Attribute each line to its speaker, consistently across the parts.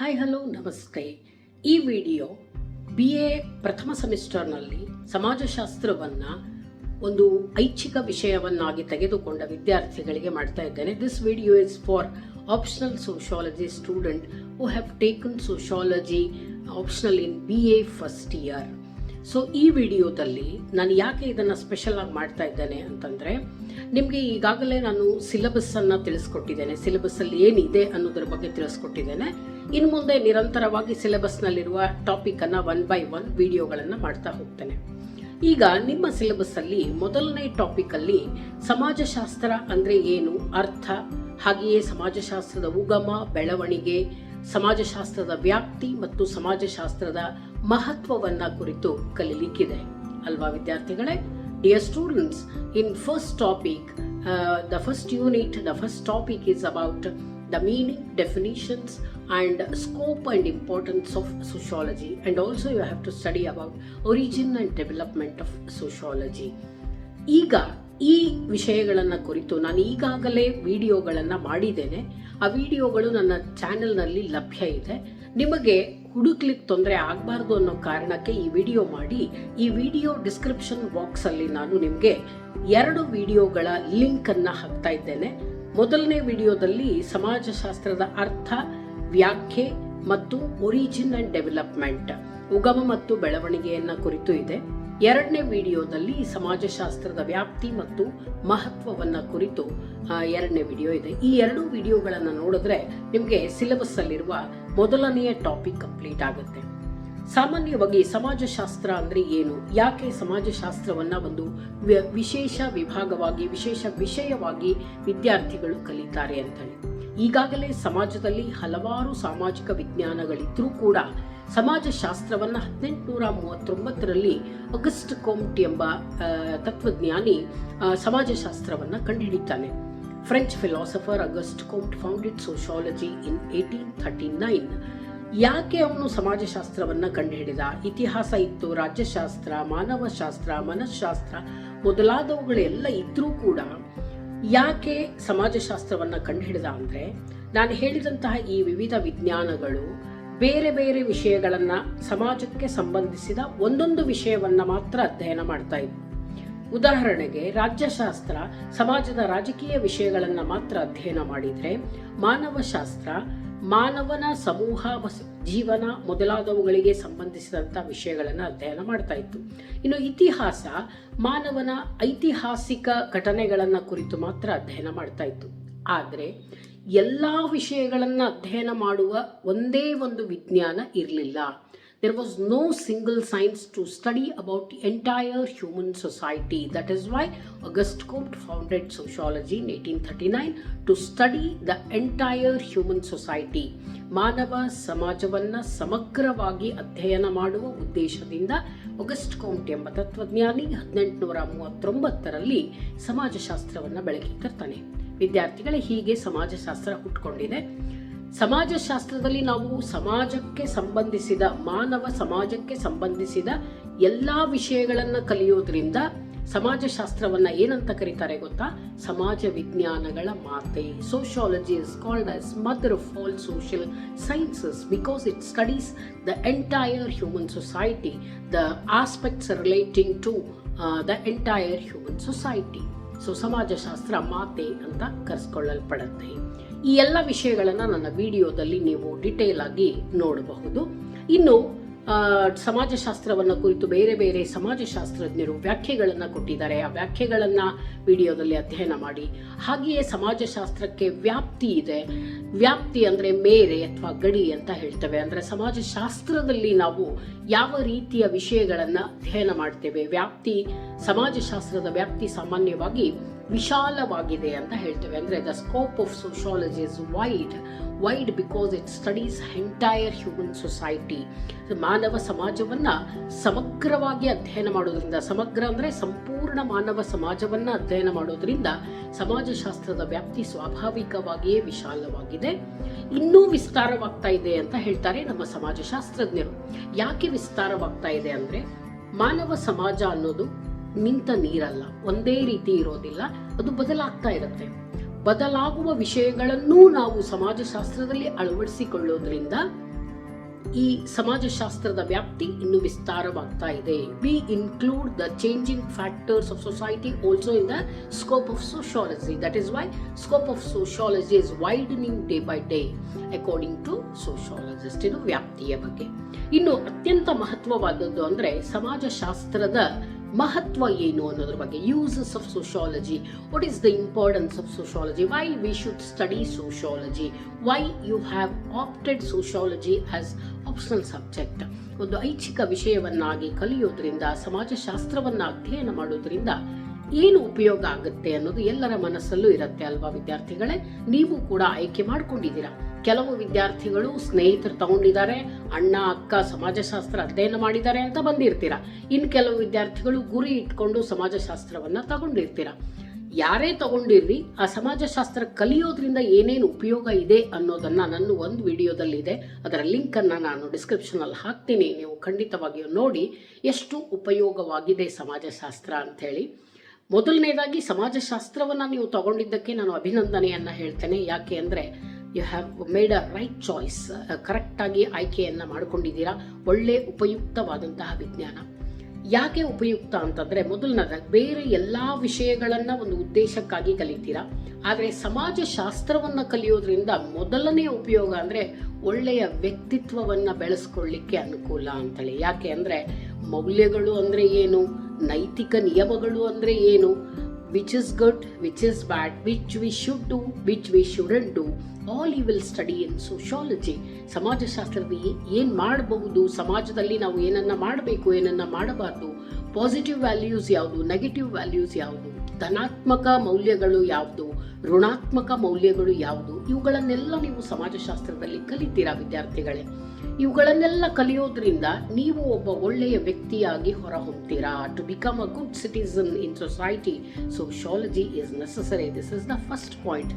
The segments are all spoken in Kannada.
Speaker 1: ಹಾಯ್, ಹಲೋ, ನಮಸ್ತೆ. ಈ ವಿಡಿಯೋ ಬಿ ಎ ಪ್ರಥಮ ಸೆಮಿಸ್ಟರ್ನಲ್ಲಿ ಸಮಾಜಶಾಸ್ತ್ರವನ್ನು ಒಂದು ಐಚ್ಛಿಕ ವಿಷಯವನ್ನಾಗಿ ತೆಗೆದುಕೊಂಡ ವಿದ್ಯಾರ್ಥಿಗಳಿಗೆ ಮಾಡ್ತಾ ಇದ್ದೇನೆ. This video is for optional sociology student who have taken sociology optional in B A first year so ಈ ವಿಡಿಯೋದಲ್ಲಿ ನಾನು ಯಾಕೆ ಇದನ್ನು ಸ್ಪೆಷಲ್ ಆಗಿ ಮಾಡ್ತಾ ಇದ್ದೇನೆ ಅಂತಂದರೆ, ನಿಮಗೆ ಈಗಾಗಲೇ ನಾನು ಸಿಲೆಬಸ್ಸನ್ನು ತಿಳಿಸ್ಕೊಟ್ಟಿದ್ದೇನೆ. ಸಿಲೆಬಸ್ಸಲ್ಲಿ ಏನಿದೆ ಅನ್ನೋದ್ರ ಬಗ್ಗೆ ತಿಳಿಸ್ಕೊಟ್ಟಿದ್ದೇನೆ. ಇನ್ನು ಮುಂದೆ ನಿರಂತರವಾಗಿ ಸಿಲೆಬಸ್ನಲ್ಲಿರುವ ಟಾಪಿಕನ್ನು ಒನ್ ಬೈ ಒನ್ ವಿಡಿಯೋಗಳನ್ನು ಮಾಡ್ತಾ ಹೋಗ್ತೇನೆ. ಈಗ ನಿಮ್ಮ ಸಿಲೆಬಸ್ಸಲ್ಲಿ ಮೊದಲನೇ ಟಾಪಿಕಲ್ಲಿ ಸಮಾಜಶಾಸ್ತ್ರ ಅಂದರೆ ಏನು, ಅರ್ಥ, ಹಾಗೆಯೇ ಸಮಾಜಶಾಸ್ತ್ರದ ಉಗಮ, ಬೆಳವಣಿಗೆ, ಸಮಾಜಶಾಸ್ತ್ರದ ವ್ಯಾಪ್ತಿ ಮತ್ತು ಸಮಾಜಶಾಸ್ತ್ರದ ಮಹತ್ವವನ್ನ ಕುರಿತು ಕಲಿಲಿಕ್ಕಿದೆ. ಅಲ್ವಾ ವಿದ್ಯಾರ್ಥಿಗಳೇ? Dear students in first topic the first unit the first topic is about the meaning definitions and scope and importance of sociology. And also you have to study about origin and development of sociology. ಈಗ ಈ ವಿಷಯಗಳನ್ನು ಕುರಿತು ನಾನು ಈಗಾಗಲೇ ವಿಡಿಯೋಗಳನ್ನು ಮಾಡಿದ್ದೇನೆ. ಆ ವಿಡಿಯೋಗಳು ನನ್ನ ಚಾನೆಲ್ನಲ್ಲಿ ಲಭ್ಯ ಇದೆ. ನಿಮಗೆ ಹುಡುಕ್ಲಿಕ್ಕೆ ತೊಂದರೆ ಆಗಬಾರ್ದು ಅನ್ನೋ ಕಾರಣಕ್ಕೆ ಈ ವಿಡಿಯೋ ಮಾಡಿ. ಈ ವಿಡಿಯೋ ಡಿಸ್ಕ್ರಿಪ್ಷನ್ ಬಾಕ್ಸಲ್ಲಿ ನಾನು ನಿಮಗೆ ಎರಡು ವಿಡಿಯೋಗಳ ಲಿಂಕನ್ನು ಹಾಕ್ತಾ ಇದ್ದೇನೆ. ಮೊದಲನೇ ವಿಡಿಯೋದಲ್ಲಿ ಸಮಾಜಶಾಸ್ತ್ರದ ಅರ್ಥ ವ್ಯಾಖ್ಯೆ ಮತ್ತು ಒರಿಜಿನ್ ಅಂಡ್ ಡೆವಲಪ್ಮೆಂಟ್ ಉಗಮ ಮತ್ತು ಬೆಳವಣಿಗೆಯನ್ನ ಕುರಿತು ಇದೆ. ಎರಡನೇ ವಿಡಿಯೋದಲ್ಲಿ ಸಮಾಜಶಾಸ್ತ್ರದ ವ್ಯಾಪ್ತಿ ಮತ್ತು ಮಹತ್ವವನ್ನ ಕುರಿತು ಎರಡನೇ ವಿಡಿಯೋ ಇದೆ. ಈ ಎರಡು ವಿಡಿಯೋಗಳನ್ನು ನೋಡಿದ್ರೆ ನಿಮಗೆ ಸಿಲೆಬಸ್ ಅಲ್ಲಿರುವ ಮೊದಲನೆಯ ಟಾಪಿಕ್ ಕಂಪ್ಲೀಟ್ ಆಗುತ್ತೆ. ಸಾಮಾನ್ಯವಾಗಿ ಸಮಾಜಶಾಸ್ತ್ರ ಅಂದ್ರೆ ಏನು? ಯಾಕೆ ಸಮಾಜಶಾಸ್ತ್ರವನ್ನ ಒಂದು ವಿಶೇಷ ವಿಭಾಗವಾಗಿ, ವಿಶೇಷ ವಿಷಯವಾಗಿ ವಿದ್ಯಾರ್ಥಿಗಳು ಕಲಿತಾರೆ ಅಂತೇಳಿ. ಈಗಾಗಲೇ ಸಮಾಜದಲ್ಲಿ ಹಲವಾರು ಸಾಮಾಜಿಕ ವಿಜ್ಞಾನಗಳಿದ್ರೂ ಕೂಡ ಸಮಾಜಶಾಸ್ತ್ರವನ್ನು ಹದಿನೆಂಟುನೂರ ಮೂವತ್ತೊಂಬತ್ತರಲ್ಲಿ ಅಗಸ್ಟ್ ಕೋಮ್ಟ್ ಎಂಬ ತತ್ವಜ್ಞಾನಿ ಸಮಾಜಶಾಸ್ತ್ರವನ್ನ ಕಂಡುಹಿಡಿತಾನೆ. French philosopher Auguste Comte founded sociology in eighteen thirty nine ಯಾಕೆ ಅವನು ಸಮಾಜಶಾಸ್ತ್ರವನ್ನ ಕಂಡುಹಿಡಿದ? ಇತಿಹಾಸ ಇತ್ತು, ರಾಜ್ಯಶಾಸ್ತ್ರ, ಮಾನವಶಾಸ್ತ್ರ ಮನಃಶಾಸ್ತ್ರ ಮೊದಲಾದವುಗಳೆಲ್ಲ ಇದ್ದರೂ ಕೂಡ ಯಾಕೆ ಸಮಾಜಶಾಸ್ತ್ರವನ್ನ ಕಂಡುಹಿಡಿದ ಅಂದ್ರೆ, ನಾನು ಹೇಳಿದಂತಹ ಈ ವಿವಿಧ ವಿಜ್ಞಾನಗಳು ಬೇರೆ ಬೇರೆ ವಿಷಯಗಳನ್ನು ಸಮಾಜಕ್ಕೆ ಸಂಬಂಧಿಸಿದ ಒಂದೊಂದು ವಿಷಯವನ್ನ ಮಾತ್ರ ಅಧ್ಯಯನ ಮಾಡ್ತಾ ಇದ್ವು. ಉದಾಹರಣೆಗೆ, ರಾಜ್ಯಶಾಸ್ತ್ರ ಸಮಾಜದ ರಾಜಕೀಯ ವಿಷಯಗಳನ್ನು ಮಾತ್ರ ಅಧ್ಯಯನ ಮಾಡಿದರೆ, ಮಾನವಶಾಸ್ತ್ರ ಮಾನವನ ಸಮೂಹ ಜೀವನ ಮೊದಲಾದವುಗಳಿಗೆ ಸಂಬಂಧಿಸಿದಂಥ ವಿಷಯಗಳನ್ನು ಅಧ್ಯಯನ ಮಾಡ್ತಾ ಇತ್ತು. ಇನ್ನು ಇತಿಹಾಸ, ಮಾನವನ ಐತಿಹಾಸಿಕ ಘಟನೆಗಳನ್ನು ಕುರಿತು ಮಾತ್ರ ಅಧ್ಯಯನ ಮಾಡ್ತಾ ಇತ್ತು. ಆದರೆ ಎಲ್ಲ ವಿಷಯಗಳನ್ನು ಅಧ್ಯಯನ ಮಾಡುವ ಒಂದೇ ಒಂದು ವಿಜ್ಞಾನ ಇರಲಿಲ್ಲ. There was no single science to study about the entire human society. That is why august Comte founded sociology in 1839 to study the entire human society. ಮಾನವ ಸಮಾಜವನ್ನ ಸಮಗ್ರವಾಗಿ ಅಧ್ಯಯನ ಮಾಡುವ ಉದ್ದೇಶದಿಂದ ಒಗಸ್ಟ್ ಕೌಂಟ್ ಎಂಬ ತತ್ವಜ್ಞಾನಿ ಹದಿನೆಂಟುನೂರ ಮೂವತ್ತೊಂಬತ್ತರಲ್ಲಿ ಸಮಾಜಶಾಸ್ತ್ರವನ್ನ ಬೆಳಕಿಗೆ ತರ್ತಾನೆ ವಿದ್ಯಾರ್ಥಿಗಳೇ ಹೀಗೆ ಸಮಾಜಶಾಸ್ತ್ರ ಹುಟ್ಕೊಂಡಿದೆ ಸಮಾಜಶಾಸ್ತ್ರದಲ್ಲಿ ನಾವು ಸಮಾಜಕ್ಕೆ ಸಂಬಂಧಿಸಿದ, ಮಾನವ ಸಮಾಜಕ್ಕೆ ಸಂಬಂಧಿಸಿದ ಎಲ್ಲ ವಿಷಯಗಳನ್ನು ಕಲಿಯೋದ್ರಿಂದ ಸಮಾಜಶಾಸ್ತ್ರವನ್ನ ಏನಂತ ಕರೀತಾರೆ ಗೊತ್ತಾ? ಸಮಾಜ ವಿಜ್ಞಾನಗಳ ಮಾತೆ. Sociology is called as mother of all social sciences because it studies the entire human society the aspects relating to the entire human society so ಸಮಾಜಶಾಸ್ತ್ರ ಮಾತೆ ಅಂತ ಕರೆಸ್ಕೊಳ್ಳಲ್ಪಡುತ್ತೆ. ಈ ಎಲ್ಲ ವಿಷಯಗಳನ್ನು ನನ್ನ ವಿಡಿಯೋದಲ್ಲಿ ನೀವು ಡಿಟೇಲ್ ಆಗಿ ನೋಡಬಹುದು. ಇನ್ನು ಸಮಾಜಶಾಸ್ತ್ರವನ್ನು ಕುರಿತು ಬೇರೆ ಬೇರೆ ಸಮಾಜಶಾಸ್ತ್ರಜ್ಞರು ವ್ಯಾಖ್ಯೆಗಳನ್ನು ಕೊಟ್ಟಿದ್ದಾರೆ. ಆ ವ್ಯಾಖ್ಯೆಗಳನ್ನು ವಿಡಿಯೋದಲ್ಲಿ ಅಧ್ಯಯನ ಮಾಡಿ. ಹಾಗೆಯೇ ಸಮಾಜಶಾಸ್ತ್ರಕ್ಕೆ ವ್ಯಾಪ್ತಿ ಇದೆ. ವ್ಯಾಪ್ತಿ ಅಂದರೆ ಮೇರೆ ಅಥವಾ ಗಡಿ ಅಂತ ಹೇಳ್ತೇವೆ. ಅಂದರೆ ಸಮಾಜಶಾಸ್ತ್ರದಲ್ಲಿ ನಾವು ಯಾವ ರೀತಿಯ ವಿಷಯಗಳನ್ನು ಅಧ್ಯಯನ ಮಾಡ್ತೇವೆ. ವ್ಯಾಪ್ತಿ, ಸಮಾಜಶಾಸ್ತ್ರದ ವ್ಯಾಪ್ತಿ ಸಾಮಾನ್ಯವಾಗಿ ವಿಶಾಲವಾಗಿದೆ ಅಂತ ಹೇಳ್ತೇವೆ. ಅಂದರೆ the scope of sociology is wide wide because it studies entire human society ಮಾನವ ಸಮಾಜವನ್ನು ಸಮಗ್ರವಾಗಿ ಅಧ್ಯಯನ ಮಾಡೋದ್ರಿಂದ, ಸಮಗ್ರ ಅಂದರೆ ಸಂಪೂರ್ಣ ಮಾನವ ಸಮಾಜವನ್ನು ಅಧ್ಯಯನ ಮಾಡೋದ್ರಿಂದ ಸಮಾಜಶಾಸ್ತ್ರದ ವ್ಯಾಪ್ತಿ ಸ್ವಾಭಾವಿಕವಾಗಿಯೇ ವಿಶಾಲವಾಗಿದೆ. ಇನ್ನೂ ವಿಸ್ತಾರವಾಗ್ತಾ ಇದೆ ಅಂತ ಹೇಳ್ತಾರೆ ನಮ್ಮ ಸಮಾಜಶಾಸ್ತ್ರಜ್ಞರು. ಯಾಕೆ ವಿಸ್ತಾರವಾಗ್ತಾ ಇದೆ ಅಂದರೆ ಮಾನವ ಸಮಾಜ ಅನ್ನೋದು ನಿಂತ ನೀರಲ್ಲ, ಒಂದೇ ರೀತಿ ಇರೋದಿಲ್ಲ, ಅದು ಬದಲಾಗ್ತಾ ಇರುತ್ತೆ. ಬದಲಾಗುವ ವಿಷಯಗಳನ್ನೂ ನಾವು ಸಮಾಜಶಾಸ್ತ್ರದಲ್ಲಿ ಅಳವಡಿಸಿಕೊಳ್ಳೋದ್ರಿಂದ ಈ ಸಮಾಜಶಾಸ್ತ್ರದ ವ್ಯಾಪ್ತಿ ಇನ್ನು ವಿಸ್ತಾರವಾಗ್ತಾ ಇದೆ. We include the changing factors of society also in the scope of sociology that is why scope of sociology is widening day by day according to sociologist ಇದು ವ್ಯಾಪ್ತಿಯ ಬಗ್ಗೆ. ಇನ್ನು ಅತ್ಯಂತ ಮಹತ್ವವಾದದ್ದು ಅಂದ್ರೆ ಸಮಾಜಶಾಸ್ತ್ರದ ಮಹತ್ವ ಏನು ಅನ್ನೋದ್ರ ಬಗ್ಗೆ uses of sociology what is the importance of sociology why we should study sociology why you have opted sociology as optional subject ಒಂದು ಐಚ್ಛಿಕ ವಿಷಯವನ್ನಾಗಿ ಕಲಿಯೋದ್ರಿಂದ, ಸಮಾಜಶಾಸ್ತ್ರವನ್ನು ಅಧ್ಯಯನ ಮಾಡೋದ್ರಿಂದ ಏನು ಉಪಯೋಗ ಆಗುತ್ತೆ ಅನ್ನೋದು ಎಲ್ಲರ ಮನಸ್ಸಲ್ಲೂ ಇರುತ್ತೆ ಅಲ್ವಾ ವಿದ್ಯಾರ್ಥಿಗಳೇ? ನೀವು ಕೂಡ ಆಯ್ಕೆ ಮಾಡ್ಕೊಂಡಿದ್ದೀರಾ? ಕೆಲವು ವಿದ್ಯಾರ್ಥಿಗಳು ಸ್ನೇಹಿತರು ತಗೊಂಡಿದ್ದಾರೆ, ಅಣ್ಣ, ಅಕ್ಕ, ಸಮಾಜಶಾಸ್ತ್ರ ಅಧ್ಯಯನ ಮಾಡಿದ್ದಾರೆ ಅಂತ ಬಂದಿರ್ತೀರ. ಇನ್ನು ಕೆಲವು ವಿದ್ಯಾರ್ಥಿಗಳು ಗುರಿ ಇಟ್ಕೊಂಡು ಸಮಾಜಶಾಸ್ತ್ರವನ್ನ ತಗೊಂಡಿರ್ತೀರ. ಯಾರೇ ತಗೊಂಡಿರ್ರಿ ಆ ಸಮಾಜಶಾಸ್ತ್ರ ಕಲಿಯೋದ್ರಿಂದ ಏನೇನು ಉಪಯೋಗ ಇದೆ ಅನ್ನೋದನ್ನ ನನ್ನ ಒಂದು ವಿಡಿಯೋದಲ್ಲಿದೆ. ಅದರ ಲಿಂಕ್ ಅನ್ನ ನಾನು ಡಿಸ್ಕ್ರಿಪ್ಷನ್ ಅಲ್ಲಿ ಹಾಕ್ತೀನಿ. ನೀವು ಖಂಡಿತವಾಗಿಯೂ ನೋಡಿ ಎಷ್ಟು ಉಪಯೋಗವಾಗಿದೆ ಸಮಾಜಶಾಸ್ತ್ರ ಅಂತ ಹೇಳಿ ಮೊದಲನೇದಾಗಿ ಸಮಾಜಶಾಸ್ತ್ರವನ್ನ ನೀವು ತಗೊಂಡಿದ್ದಕ್ಕೆ ನಾನು ಅಭಿನಂದನೆಯನ್ನ ಹೇಳ್ತೇನೆ. ಯಾಕೆ ಅಂದ್ರೆ you have made a right choice ಕರೆಕ್ಟಾಗಿ ಆಯ್ಕೆಯನ್ನು ಮಾಡಿಕೊಂಡಿದ್ದೀರಾ? ಒಳ್ಳೆ ಉಪಯುಕ್ತವಾದಂತಹ ವಿಜ್ಞಾನ. ಯಾಕೆ ಉಪಯುಕ್ತ ಅಂತಂದ್ರೆ ಮೊದಲನೇದಾಗಿ ಬೇರೆ ಎಲ್ಲ ವಿಷಯಗಳನ್ನ ಒಂದು ಉದ್ದೇಶಕ್ಕಾಗಿ ಕಲಿತೀರಾ? ಆದರೆ ಸಮಾಜಶಾಸ್ತ್ರವನ್ನು ಕಲಿಯೋದ್ರಿಂದ ಮೊದಲನೇ ಉಪಯೋಗ ಅಂದ್ರೆ ಒಳ್ಳೆಯ ವ್ಯಕ್ತಿತ್ವವನ್ನ ಬೆಳೆಸ್ಕೊಳ್ಳಿಕ್ಕೆ ಅನುಕೂಲ ಅಂತೇಳಿ. ಯಾಕೆ ಅಂದ್ರೆ ಮೌಲ್ಯಗಳು ಅಂದ್ರೆ ಏನು? ನೈತಿಕ ನಿಯಮಗಳು ಅಂದ್ರೆ ಏನು? Which is good which is bad, which we should do, which we shouldn't do, all you will study in sociology ಸಮಾಜಶಾಸ್ತ್ರದಲ್ಲಿ ಏನು ಮಾಡಬಹುದು ಸಮಾಜದಲ್ಲಿ ನಾವು ಏನನ್ನು ಮಾಡಬೇಕು ಏನನ್ನು ಮಾಡಬಾರ್ದು ಪಾಸಿಟಿವ್ ವ್ಯಾಲ್ಯೂಸ್ ಯಾವುದು ನೆಗೆಟಿವ್ ವ್ಯಾಲ್ಯೂಸ್ ಯಾವುದು ಧನಾತ್ಮಕ ಮೌಲ್ಯಗಳು ಯಾವುದು ಋಣಾತ್ಮಕ ಮೌಲ್ಯಗಳು ಯಾವುದು ಇವುಗಳನ್ನೆಲ್ಲ ನೀವು ಸಮಾಜಶಾಸ್ತ್ರದಲ್ಲಿ ಕಲಿತೀರಾ ವಿದ್ಯಾರ್ಥಿಗಳೇ? ಇವುಗಳನ್ನೆಲ್ಲ ಕಲಿಯೋದ್ರಿಂದ ನೀವು ಒಬ್ಬ ಒಳ್ಳೆಯ ವ್ಯಕ್ತಿಯಾಗಿ ಹೊರಹೊಮ್ತೀರಾ? To become a good citizen in society sociology is necessary this is the first point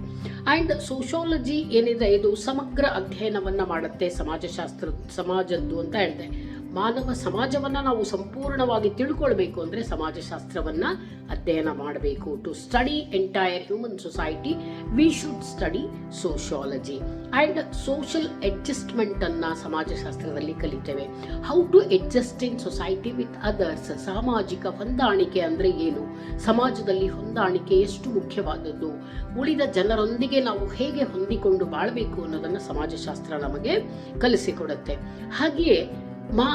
Speaker 1: and sociology ಏನಿದೆ? ಇದು ಸಮಗ್ರ ಅಧ್ಯಯನವನ್ನು ಮಾಡುತ್ತೆ. ಸಮಾಜಶಾಸ್ತ್ರ, ಸಮಾಜದ್ದು ಅಂತ ಹೇಳಿದೆ. ಮಾನವ ಸಮಾಜವನ್ನ ನಾವು ಸಂಪೂರ್ಣವಾಗಿ ತಿಳ್ಕೊಳ್ಬೇಕು ಅಂದ್ರೆ ಸಮಾಜಶಾಸ್ತ್ರವನ್ನ ಅಧ್ಯಯನ ಮಾಡಬೇಕು. To study entire human society we should study sociology and social adjustment ಅನ್ನ ಸಮಾಜಶಾಸ್ತ್ರದಲ್ಲಿ ಕಲಿತೇವೆ. How to adjust in society with others ಸಾಮಾಜಿಕ ಹೊಂದಾಣಿಕೆ ಅಂದ್ರೆ ಏನು? ಸಮಾಜದಲ್ಲಿ ಹೊಂದಾಣಿಕೆ ಎಷ್ಟು ಮುಖ್ಯವಾದದ್ದು? ಉಳಿದ ಜನರೊಂದಿಗೆ ನಾವು ಹೇಗೆ ಹೊಂದಿಕೊಂಡು ಬಾಳಬೇಕು ಅನ್ನೋದನ್ನ ಸಮಾಜಶಾಸ್ತ್ರ ನಮಗೆ ಕಲಿಸಿಕೊಡುತ್ತೆ. ಹಾಗೆಯೇ ಮಾ,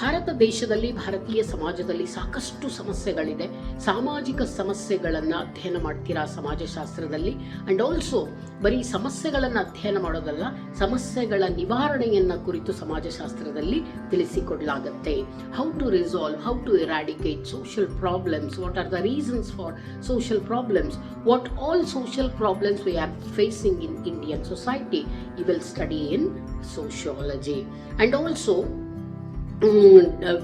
Speaker 1: ಭಾರತ ದೇಶದಲ್ಲಿ, ಭಾರತೀಯ ಸಮಾಜದಲ್ಲಿ ಸಾಕಷ್ಟು ಸಮಸ್ಯೆಗಳಿದೆ. ಸಾಮಾಜಿಕ ಸಮಸ್ಯೆಗಳನ್ನು ಅಧ್ಯಯನ ಮಾಡ್ತೀರಾ ಸಮಾಜಶಾಸ್ತ್ರದಲ್ಲಿ? ಅಂಡ್ ಆಲ್ಸೋ ಬರೀ ಸಮಸ್ಯೆಗಳನ್ನು ಅಧ್ಯಯನ ಮಾಡೋದಲ್ಲ, ಸಮಸ್ಯೆಗಳ ನಿವಾರಣೆಯನ್ನ ಕುರಿತು ಸಮಾಜಶಾಸ್ತ್ರದಲ್ಲಿ ತಿಳಿಸಿಕೊಡಲಾಗತ್ತೆ. How to resolve how to eradicate social problems what are the reasons for social problems what all social problems we are facing in Indian society you will study in sociology and also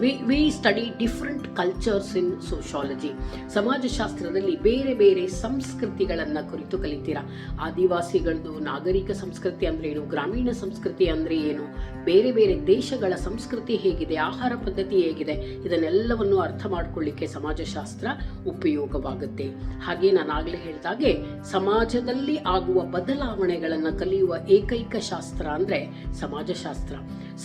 Speaker 1: we we study different cultures in sociology ಸಮಾಜಶಾಸ್ತ್ರದಲ್ಲಿ ಬೇರೆ ಬೇರೆ ಸಂಸ್ಕೃತಿಗಳನ್ನು ಕುರಿತು ಕಲಿತೀರಾ? ಆದಿವಾಸಿಗಳದ್ದು ನಾಗರಿಕ ಸಂಸ್ಕೃತಿ ಅಂದ್ರೆ ಏನು? ಗ್ರಾಮೀಣ ಸಂಸ್ಕೃತಿ ಅಂದರೆ ಏನು? ಬೇರೆ ಬೇರೆ ದೇಶಗಳ ಸಂಸ್ಕೃತಿ ಹೇಗಿದೆ? ಆಹಾರ ಪದ್ಧತಿ ಹೇಗಿದೆ? ಇದನ್ನೆಲ್ಲವನ್ನು ಅರ್ಥ ಮಾಡ್ಕೊಳ್ಳಿಕ್ಕೆ ಸಮಾಜಶಾಸ್ತ್ರ ಉಪಯೋಗವಾಗುತ್ತೆ. ಹಾಗೆ ನಾನು ಆಗಲೇ ಹೇಳಿದಾಗೆ ಸಮಾಜದಲ್ಲಿ ಆಗುವ ಬದಲಾವಣೆಗಳನ್ನು ಕಲಿಯುವ ಏಕೈಕ ಶಾಸ್ತ್ರ ಅಂದರೆ ಸಮಾಜಶಾಸ್ತ್ರ.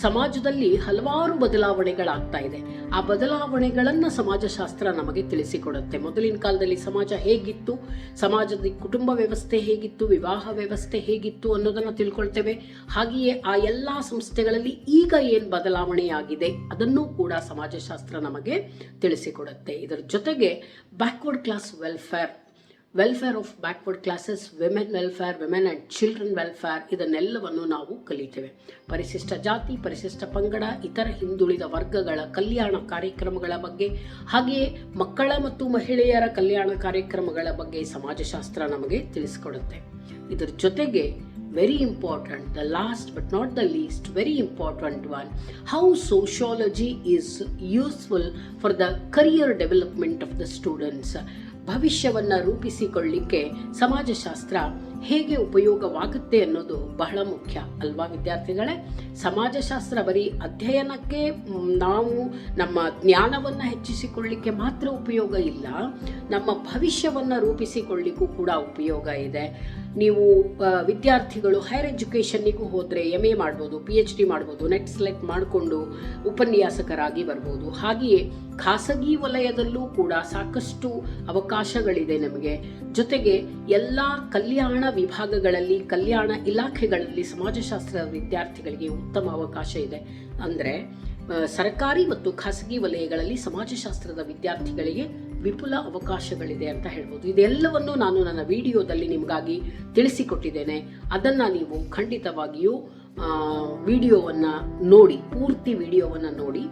Speaker 1: ಸಮಾಜದಲ್ಲಿ ಹಲವಾರು ಬದಲಾವಣೆಗಳಾಗ್ತಾ ಇದೆ. ಆ ಬದಲಾವಣೆಗಳನ್ನ ಸಮಾಜಶಾಸ್ತ್ರ ನಮಗೆ ತಿಳಿಸಿಕೊಡುತ್ತೆ. ಮೊದಲಿನ ಕಾಲದಲ್ಲಿ ಸಮಾಜ ಹೇಗಿತ್ತು? ಸಮಾಜದ ಕುಟುಂಬ ವ್ಯವಸ್ಥೆ ಹೇಗಿತ್ತು? ವಿವಾಹ ವ್ಯವಸ್ಥೆ ಹೇಗಿತ್ತು ಅನ್ನೋದನ್ನ ತಿಳ್ಕೊಳ್ತೇವೆ. ಹಾಗೆಯೇ ಆ ಎಲ್ಲಾ ಸಂಸ್ಥೆಗಳಲ್ಲಿ ಈಗ ಏನ್ ಬದಲಾವಣೆಯಾಗಿದೆ ಅದನ್ನು ಕೂಡ ಸಮಾಜಶಾಸ್ತ್ರ ನಮಗೆ ತಿಳಿಸಿಕೊಡುತ್ತೆ. ಇದರ ಜೊತೆಗೆ backward class welfare welfare of backward classes women welfare women and children welfare ಇದನ್ನೆಲ್ಲವನ್ನು ನಾವು ಕಲಿತೇವೆ. ಪರಿಶಿಷ್ಟ ಜಾತಿ, ಪರಿಶಿಷ್ಟ ಪಂಗಡ, ಇತರ ಹಿಂದುಳಿದ ವರ್ಗಗಳ ಕಲ್ಯಾಣ ಕಾರ್ಯಕ್ರಮಗಳ ಬಗ್ಗೆ, ಹಾಗೆಯೇ ಮಕ್ಕಳ ಮತ್ತು ಮಹಿಳೆಯರ ಕಲ್ಯಾಣ ಕಾರ್ಯಕ್ರಮಗಳ ಬಗ್ಗೆ ಸಮಾಜಶಾಸ್ತ್ರ ನಮಗೆ ತಿಳಿಸಿಕೊಡುತ್ತೆ. ಇದರ ಜೊತೆಗೆ very important the last but not the least very important one how sociology is useful for the career development of the students ಭವಿಷ್ಯವನ್ನು ರೂಪಿಸಿಕೊಳ್ಳಿಕ್ಕೆ ಸಮಾಜಶಾಸ್ತ್ರ ಹೇಗೆ ಉಪಯೋಗವಾಗುತ್ತೆ ಅನ್ನೋದು ಬಹಳ ಮುಖ್ಯ ಅಲ್ವಾ ವಿದ್ಯಾರ್ಥಿಗಳೇ? ಸಮಾಜಶಾಸ್ತ್ರ ಬರೀ ಅಧ್ಯಯನಕ್ಕೆ ನಾವು ನಮ್ಮ ಜ್ಞಾನವನ್ನು ಹೆಚ್ಚಿಸಿಕೊಳ್ಳಿಕ್ಕೆ ಮಾತ್ರ ಉಪಯೋಗ ಇಲ್ಲ, ನಮ್ಮ ಭವಿಷ್ಯವನ್ನು ರೂಪಿಸಿಕೊಳ್ಳಿಕ್ಕೂ ಕೂಡ ಉಪಯೋಗ ಇದೆ. ನೀವು ವಿದ್ಯಾರ್ಥಿಗಳು ಹೈಯರ್ ಎಜುಕೇಷನ್ನಿಗೂ ಹೋದರೆ ಎಂ ಎ ಮಾಡ್ಬೋದು ಪಿ ಎಚ್ ಡಿ ಮಾಡ್ಬೋದು, ನೆಟ್ ಸೆಲೆಕ್ಟ್ ಮಾಡಿಕೊಂಡು ಉಪನ್ಯಾಸಕರಾಗಿ ಬರ್ಬೋದು. ಹಾಗೆಯೇ ಖಾಸಗಿ ವಲಯದಲ್ಲೂ ಕೂಡ ಸಾಕಷ್ಟು ಅವಕಾಶಗಳಿದೆ ನಮಗೆ. ಜೊತೆಗೆ ಎಲ್ಲ ಕಲ್ಯಾಣ ವಿಭಾಗಗಳಲ್ಲಿ ಕಲ್ಯಾಣ ಇಲಾಖೆಗಳಲ್ಲಿ ಸಮಾಜಶಾಸ್ತ್ರ ವಿದ್ಯಾರ್ಥಿಗಳಿಗೆ ಉತ್ತಮ ಅವಕಾಶ ಇದೆ. ಅಂದರೆ ಸರ್ಕಾರಿ ಮತ್ತು ಖಾಸಗಿ ವಲಯಗಳಲ್ಲಿ ಸಮಾಜಶಾಸ್ತ್ರದ ವಿದ್ಯಾರ್ಥಿಗಳಿಗೆ ವಿಪುಲ ಅವಕಾಶಗಳಿದೆ ಅಂತ ಹೇಳ್ಬೋದು. ಇದೆಲ್ಲವನ್ನು ನಾನು ನನ್ನ ವಿಡಿಯೋದಲ್ಲಿ ನಿಮಗಾಗಿ ತಿಳಿಸಿಕೊಟ್ಟಿದ್ದೇನೆ. ಅದನ್ನು ನೀವು ಖಂಡಿತವಾಗಿಯೂ ವಿಡಿಯೋವನ್ನು ನೋಡಿ, ಪೂರ್ತಿ ವಿಡಿಯೋವನ್ನು ನೋಡಿ.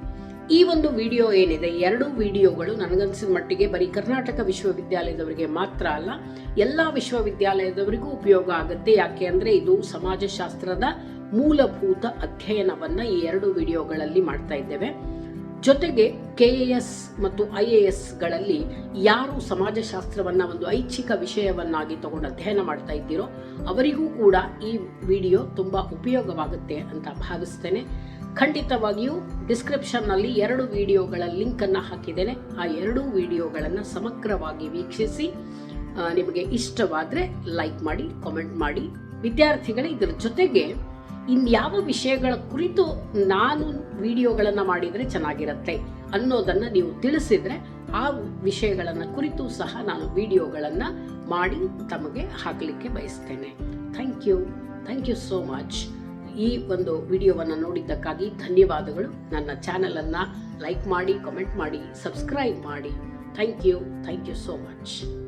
Speaker 1: ಈ ಒಂದು ವಿಡಿಯೋ ಏನಿದೆ, ಎರಡು ವಿಡಿಯೋಗಳು ನನಗನ್ಸಿದ ಮಟ್ಟಿಗೆ ಬರೀ ಕರ್ನಾಟಕ ವಿಶ್ವವಿದ್ಯಾಲಯದವರಿಗೆ ಮಾತ್ರ ಅಲ್ಲ, ಎಲ್ಲ ವಿಶ್ವವಿದ್ಯಾಲಯದವರಿಗೂ ಉಪಯೋಗ ಆಗುತ್ತೆ. ಯಾಕೆ ಅಂದರೆ ಇದು ಸಮಾಜಶಾಸ್ತ್ರದ ಮೂಲಭೂತ ಅಧ್ಯಯನವನ್ನು ಈ ಎರಡು ವಿಡಿಯೋಗಳಲ್ಲಿ ಮಾಡ್ತಾ ಇದ್ದೇವೆ. ಜೊತೆಗೆ ಕೆ ಎ ಎಸ್ ಮತ್ತು ಐ ಎ ಎಸ್ಗಳಲ್ಲಿ ಯಾರು ಸಮಾಜಶಾಸ್ತ್ರವನ್ನು ಒಂದು ಐಚ್ಛಿಕ ವಿಷಯವನ್ನಾಗಿ ತಗೊಂಡು ಅಧ್ಯಯನ ಮಾಡ್ತಾ ಇದ್ದೀರೋ, ಅವರಿಗೂ ಕೂಡ ಈ ವಿಡಿಯೋ ತುಂಬ ಉಪಯೋಗವಾಗುತ್ತೆ ಅಂತ ಭಾವಿಸ್ತೇನೆ. ಖಂಡಿತವಾಗಿಯೂ ಡಿಸ್ಕ್ರಿಪ್ಷನ್ನಲ್ಲಿ ಎರಡು ವಿಡಿಯೋಗಳ ಲಿಂಕನ್ನು ಹಾಕಿದ್ದೇನೆ. ಆ ಎರಡೂ ವಿಡಿಯೋಗಳನ್ನು ಸಮಗ್ರವಾಗಿ ವೀಕ್ಷಿಸಿ ನಿಮಗೆ ಇಷ್ಟವಾದರೆ ಲೈಕ್ ಮಾಡಿ, ಕಾಮೆಂಟ್ ಮಾಡಿ. ವಿದ್ಯಾರ್ಥಿಗಳೇ, ಇದರ ಜೊತೆಗೆ ಇನ್ಯಾವ ವಿಷಯಗಳ ಕುರಿತು ನಾನು ವಿಡಿಯೋಗಳನ್ನು ಮಾಡಿದರೆ ಚೆನ್ನಾಗಿರುತ್ತೆ ಅನ್ನೋದನ್ನು ನೀವು ತಿಳಿಸಿದರೆ ಆ ವಿಷಯಗಳನ್ನು ಕುರಿತು ಸಹ ನಾನು ವಿಡಿಯೋಗಳನ್ನು ಮಾಡಿ ತಮಗೆ ಹಾಕಲಿಕ್ಕೆ ಬಯಸ್ತೇನೆ. Thank you. Thank you so much. ಈ ಒಂದು ವಿಡಿಯೋವನ್ನು ನೋಡಿದ್ದಕ್ಕಾಗಿ ಧನ್ಯವಾದಗಳು. ನನ್ನ ಚಾನಲನ್ನು ಲೈಕ್ ಮಾಡಿ, ಕಮೆಂಟ್ ಮಾಡಿ, ಸಬ್ಸ್ಕ್ರೈಬ್ ಮಾಡಿ. Thank you. Thank you so much.